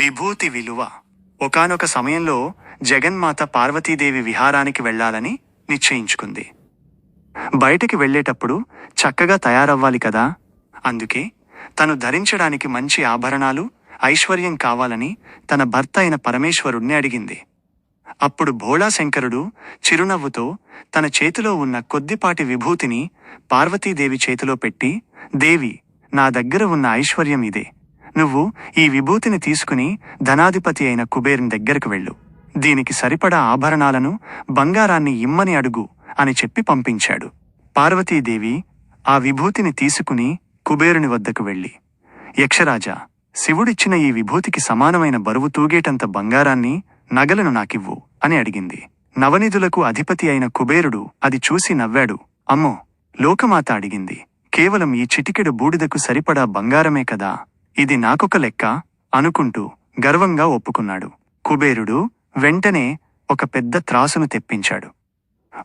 విభూతి విలువ. ఒకానొక సమయంలో జగన్మాత పార్వతీదేవి విహారానికి వెళ్ళాలని నిశ్చయించుకుంది. బయటికి వెళ్ళేటప్పుడు చక్కగా తయారవ్వాలి కదా? అందుకే తను ధరించడానికి మంచి ఆభరణాలు ఐశ్వర్యం కావాలని తన భర్త అయిన పరమేశ్వరుణ్ణి అడిగింది. అప్పుడు భోళాశంకరుడు చిరునవ్వుతో తన చేతిలో ఉన్న కొద్దిపాటి విభూతిని పార్వతీదేవి చేతిలో పెట్టి దేవి నా దగ్గర ఉన్న ఐశ్వర్యం ఇదే. నువ్వు ఈ విభూతిని తీసుకుని ధనాధిపతి అయిన కుబేరుని దగ్గరకు వెళ్ళు. దీనికి సరిపడా ఆభరణాలను బంగారాన్ని ఇమ్మని అడుగు అని చెప్పి పంపించాడు. పార్వతీదేవి ఆ విభూతిని తీసుకుని కుబేరుని వద్దకు వెళ్ళి యక్షరాజా శివుడిచ్చిన ఈ విభూతికి సమానమైన బరువు తూగేటంత బంగారాన్ని నగలను నాకివ్వు అని అడిగింది. నవనిధులకు అధిపతి అయిన కుబేరుడు అది చూసి నవ్వాడు. అమ్మో లోకమాత అడిగింది కేవలం ఈ చిటికెడు బూడిదకు సరిపడా బంగారమే కదా? ఇది నాకొక లెక్క అనుకుంటూ గర్వంగా ఒప్పుకున్నాడు. కుబేరుడు వెంటనే ఒక పెద్ద త్రాసును తెప్పించాడు.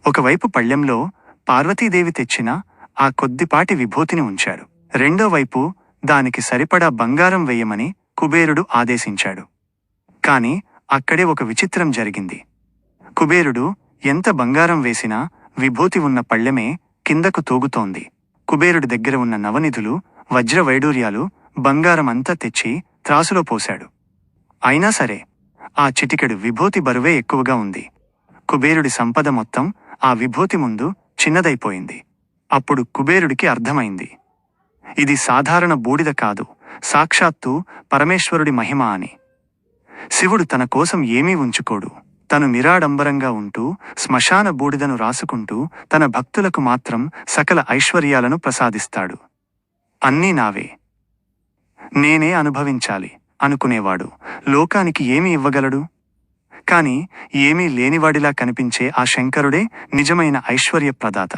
ఒకవైపు పళ్ళెంలో పార్వతీదేవి తెచ్చిన ఆ కొద్దిపాటి విభూతిని ఉంచాడు. రెండోవైపు దానికి సరిపడా బంగారం వెయ్యమని కుబేరుడు ఆదేశించాడు. కాని అక్కడే ఒక విచిత్రం జరిగింది. కుబేరుడు ఎంత బంగారం వేసినా విభూతి ఉన్న పళ్ళెమే కిందకు తోగుతోంది. కుబేరుడి దగ్గర ఉన్న నవనిధులు వజ్రవైడూర్యాలు బంగారం అంతా తెచ్చి త్రాసులో పోశాడు. అయినా సరే ఆ చిటికెడు విభూతి బరువే ఎక్కువగా ఉంది. కుబేరుడి సంపద మొత్తం ఆ విభూతి ముందు చిన్నదైపోయింది. అప్పుడు కుబేరుడికి అర్థమైంది. ఇది సాధారణ బూడిద కాదు సాక్షాత్తు పరమేశ్వరుడి మహిమ అని. శివుడు తన కోసం ఏమీ ఉంచుకోడు. తను నిరాడంబరంగా ఉంటూ శ్మశాన బూడిదను రాసుకుంటూ తన భక్తులకు మాత్రం సకల ఐశ్వర్యాలను ప్రసాదిస్తాడు. అన్నీ నావే. నేనే అనుభవించాలి అనుకునేవాడు. లోకానికి ఏమి ఇవ్వగలడు? కాని ఏమీ లేనివాడిలా కనిపించే ఆ శంకరుడే నిజమైన ఐశ్వర్య ప్రదాత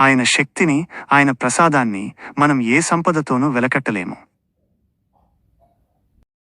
ఆయన శక్తిని ఆయన ప్రసాదాన్ని మనం ఏ సంపదతోనూ వెలకట్టలేము.